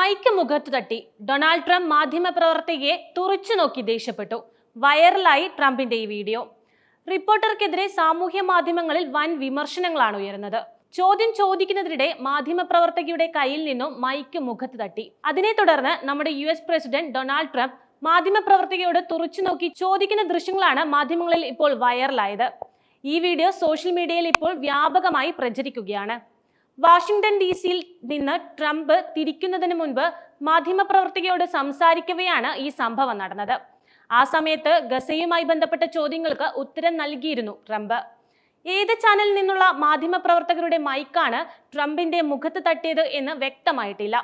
Mic മുഖത്ത് തട്ടി. Donald Trump മാധ്യമപ്രവർത്തകയെ തുറച്ചു നോക്കി ദേഷ്യപ്പെട്ടു. വൈറലായി ട്രംപിന്റെ ഈ വീഡിയോ. റിപ്പോർട്ടർക്കെതിരെ സാമൂഹ്യ മാധ്യമങ്ങളിൽ വൻ വിമർശനങ്ങളാണ് ഉയരുന്നത്. ചോദ്യം ചോദിക്കുന്നതിനിടെ മാധ്യമപ്രവർത്തകയുടെ കയ്യിൽ നിന്നും മൈക്ക് മുഖത്ത് തട്ടി. അതിനെ തുടർന്ന് നമ്മുടെ U S president Donald Trump മാധ്യമപ്രവർത്തകയോട് തുറച്ചു നോക്കി ചോദിക്കുന്ന ദൃശ്യങ്ങളാണ് മാധ്യമങ്ങളിൽ ഇപ്പോൾ വൈറലായത്. ഈ വീഡിയോ സോഷ്യൽ മീഡിയയിൽ ഇപ്പോൾ വ്യാപകമായി പ്രചരിക്കുകയാണ്. വാഷിംഗ്ടൺ ഡി സിയിൽ നിന്ന് ട്രംപ് തിരിക്കുന്നതിന് മുൻപ് മാധ്യമപ്രവർത്തകയോട് സംസാരിക്കവെയാണ് ഈ സംഭവം നടന്നത്. ആ സമയത്ത് ഗസയുമായി ബന്ധപ്പെട്ട ചോദ്യങ്ങൾക്ക് ഉത്തരം നൽകിയിരുന്നു ട്രംപ്. ഏത് ചാനലിൽ നിന്നുള്ള മാധ്യമപ്രവർത്തകരുടെ മൈക്കാണ് ട്രംപിന്റെ മുഖത്ത് തട്ടിയത് എന്ന് വ്യക്തമായിട്ടില്ല.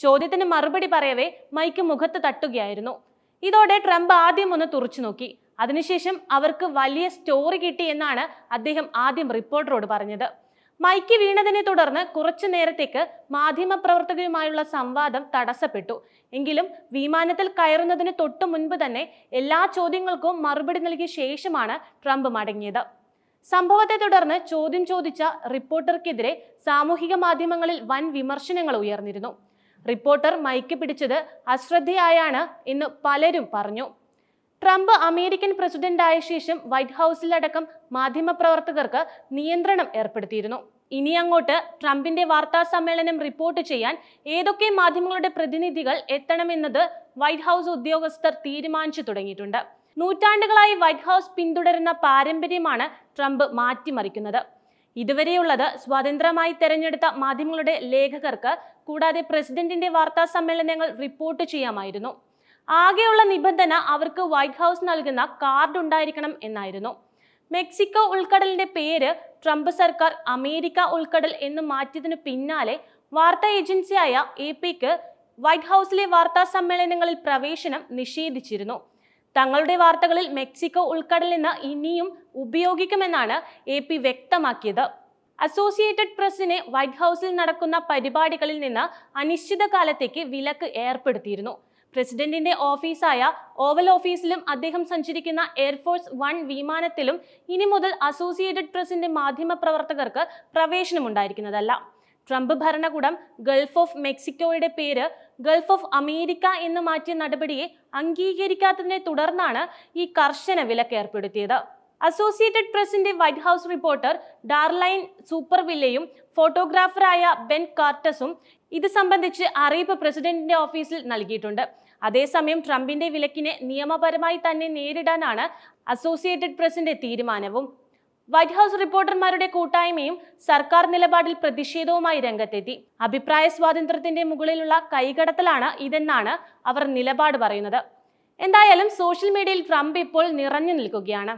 ചോദ്യത്തിന് മറുപടി പറയവേ മൈക്ക് മുഖത്ത് തട്ടുകയായിരുന്നു. ഇതോടെ ട്രംപ് ആദ്യം ഒന്ന് തുറച്ചു നോക്കി. അതിനുശേഷം അവർക്ക് വലിയ സ്റ്റോറി കിട്ടി എന്നാണ് അദ്ദേഹം ആദ്യം റിപ്പോർട്ടറോട് പറഞ്ഞത്. മൈക്ക് വീണതിനെ തുടർന്ന് കുറച്ചു നേരത്തേക്ക് മാധ്യമപ്രവർത്തകരുമായുള്ള സംവാദം തടസ്സപ്പെട്ടു. എങ്കിലും വിമാനത്തിൽ കയറുന്നതിന് തൊട്ടു മുൻപ് തന്നെ എല്ലാ ചോദ്യങ്ങൾക്കും മറുപടി നൽകിയ ശേഷമാണ് ട്രംപ് മടങ്ങിയത്. സംഭവത്തെ തുടർന്ന് ചോദ്യം ചോദിച്ച റിപ്പോർട്ടർക്കെതിരെ സാമൂഹിക മാധ്യമങ്ങളിൽ വൻ വിമർശനങ്ങൾ ഉയർന്നിരുന്നു. റിപ്പോർട്ടർ മൈക്ക് പിടിച്ചത് അശ്രദ്ധയായാണ് എന്ന് പലരും പറഞ്ഞു. ട്രംപ് അമേരിക്കൻ പ്രസിഡന്റായ ശേഷം വൈറ്റ് ഹൗസിലടക്കം മാധ്യമപ്രവർത്തകർക്ക് നിയന്ത്രണം ഏർപ്പെടുത്തിയിരുന്നു. ഇനി അങ്ങോട്ട് ട്രംപിന്റെ വാർത്താ സമ്മേളനം റിപ്പോർട്ട് ചെയ്യാൻ ഏതൊക്കെ മാധ്യമങ്ങളുടെ പ്രതിനിധികൾ എത്തണമെന്നത് വൈറ്റ് ഹൗസ് ഉദ്യോഗസ്ഥർ തീരുമാനിച്ചു തുടങ്ങിയിട്ടുണ്ട്. നൂറ്റാണ്ടുകളായി വൈറ്റ് ഹൗസ് പിന്തുടരുന്ന പാരമ്പര്യമാണ് ട്രംപ് മാറ്റിമറിക്കുന്നത്. ഇതുവരെയുള്ളത് സ്വതന്ത്രമായി തെരഞ്ഞെടുത്ത മാധ്യമങ്ങളുടെ ലേഖകർക്ക് കൂടാതെ പ്രസിഡന്റിന്റെ വാർത്താ സമ്മേളനങ്ങൾ റിപ്പോർട്ട് ചെയ്യാമായിരുന്നു. ആകെയുള്ള നിബന്ധന അവർക്ക് വൈറ്റ് ഹൗസ് നൽകുന്ന കാർഡ് ഉണ്ടായിരിക്കണം എന്നായിരുന്നു. മെക്സിക്കോ ഉൾക്കടലിന്റെ പേര് ട്രംപ് സർക്കാർ അമേരിക്ക ഉൾക്കടൽ എന്ന് മാറ്റിയതിനു പിന്നാലെ വാർത്താ ഏജൻസിയായ എ പിക്ക് വൈറ്റ് ഹൗസിലെ വാർത്താ സമ്മേളനങ്ങളിൽ പ്രവേശനം നിഷേധിച്ചിരുന്നു. തങ്ങളുടെ വാർത്തകളിൽ മെക്സിക്കോ ഉൾക്കടൽ എന്ന് ഇനിയും ഉപയോഗിക്കുമെന്നാണ് എ പി വ്യക്തമാക്കിയത്. അസോസിയേറ്റഡ് പ്രസ്സിനെ വൈറ്റ് ഹൗസിൽ നടക്കുന്ന പരിപാടികളിൽ നിന്ന് അനിശ്ചിതകാലത്തേക്ക് വിലക്ക് ഏർപ്പെടുത്തിയിരുന്നു. പ്രസിഡന്റിന്റെ ഓഫീസായ ഓവൽ ഓഫീസിലും അദ്ദേഹം സഞ്ചരിക്കുന്ന എയർഫോഴ്സ് വൺ വിമാനത്തിലും ഇനി മുതൽ അസോസിയേറ്റഡ് പ്രസിന്റെ മാധ്യമപ്രവർത്തകർക്ക് പ്രവേശനമുണ്ടായിരിക്കുന്നതല്ല ട്രംപ് ഭരണകൂടം ഗൾഫ് ഓഫ് മെക്സിക്കോയുടെ പേര് ഗൾഫ് ഓഫ് അമേരിക്ക എന്ന് മാറ്റിയ നടപടിയെ അംഗീകരിക്കാത്തതിനെ തുടർന്നാണ് ഈ കർശന വിലക്ക് ഏർപ്പെടുത്തിയത്. അസോസിയേറ്റഡ് പ്രസിന്റെ വൈറ്റ് ഹൗസ് റിപ്പോർട്ടർ ഡാർലൈൻ സൂപ്പർവില്ലയും ഫോട്ടോഗ്രാഫറായ ബെൻ കാർട്ടസും ഇത് സംബന്ധിച്ച് അറിയിപ്പ് പ്രസിഡന്റിന്റെ ഓഫീസിൽ നൽകിയിട്ടുണ്ട്. അതേസമയം ട്രംപിന്റെ വിലക്കിനെ നിയമപരമായി തന്നെ നേരിടാനാണ് അസോസിയേറ്റഡ് പ്രസിന്റെ തീരുമാനവും. വൈറ്റ് ഹൗസ് റിപ്പോർട്ടർമാരുടെ കൂട്ടായ്മയും സർക്കാർ നിലപാടിൽ പ്രതിഷേധവുമായി രംഗത്തെത്തി. അഭിപ്രായ സ്വാതന്ത്ര്യത്തിന്റെ മുകളിലുള്ള കൈകടത്തലാണ് ഇതെന്നാണ് അവർ നിലപാട് പറയുന്നത്. എന്തായാലും സോഷ്യൽ മീഡിയയിൽ ട്രംപ് ഇപ്പോൾ നിറഞ്ഞു നിൽക്കുകയാണ്.